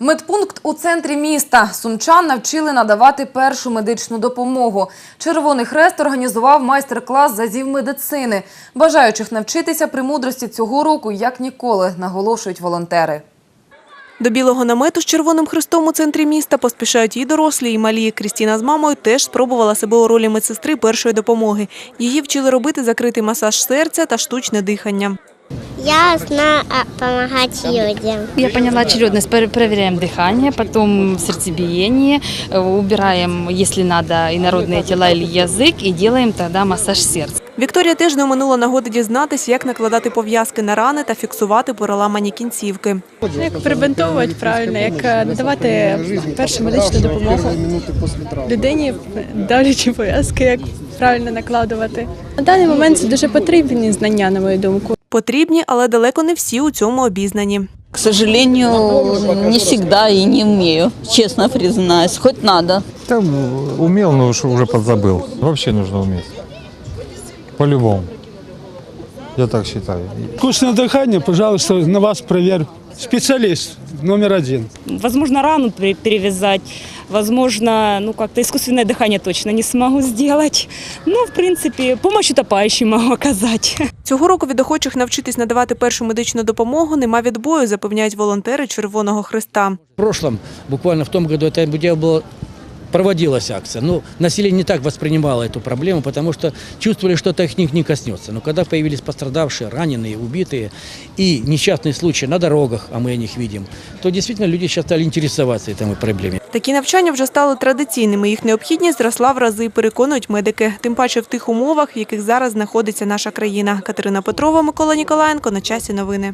Медпункт у центрі міста. Сумчан навчили надавати першу медичну допомогу. Червоний хрест організував майстер-клас з азів медицини. Бажаючих навчитися премудрості цього року як ніколи, наголошують волонтери. До білого намету з червоним хрестом у центрі міста поспішають і дорослі, і малі. Крістіна з мамою теж спробувала себе у ролі медсестри першої допомоги. Її вчили робити закритий масаж серця та штучне дихання. Я знаю а, помогать людям. Я поняла очередность. Пер- Проверяем дыхание, потом сердцебиение, э, убираем, если надо, инородные тела или язык, и делаем тогда массаж сердца. Вікторія теж не оминула нагоди дізнатись, як накладати пов'язки на рани та фіксувати переламані кінцівки. Як прибинтовувати правильно, як е, надавати першу медичну допомогу людині, давлячи пов'язки, як правильно накладувати. На даний момент це дуже потрібні знання, на мою думку. Потрібні, але далеко не всі у цьому обізнані. К сожалению, не всегда и не умею, честно признаюсь. Хоть надо. Там умел, но уж уже подзабыл. Вообще нужно уметь. По-любому. Я так считаю. Искусственное дыхание, пожалуйста, на вас проверь. Специалист номер один. Возможно, рану пе- перевязать, возможно, ну как-то искусственное дыхание точно не смогу сделать. Ну, в принципе, помощь утопающим могу оказать. Цього року від охочих навчитись надавати першу медичну допомогу нема відбою, запевняють волонтери Червоного Христа. В прошлом, буквально в том году, это дело было проводилась акция. Но население не так воспринимало эту проблему, потому что чувствовали, что это их не коснется. Но когда появились пострадавшие, раненые, убитые и несчастные случаи на дорогах, а мы о них видим, то действительно люди сейчас стали интересоваться этой проблемой. Такі навчання вже стали традиційними. Їх необхідність зросла в рази, переконують медики. Тим паче в тих умовах, в яких зараз знаходиться наша країна. Катерина Петрова, Микола Ніколаєнко. На часі новини.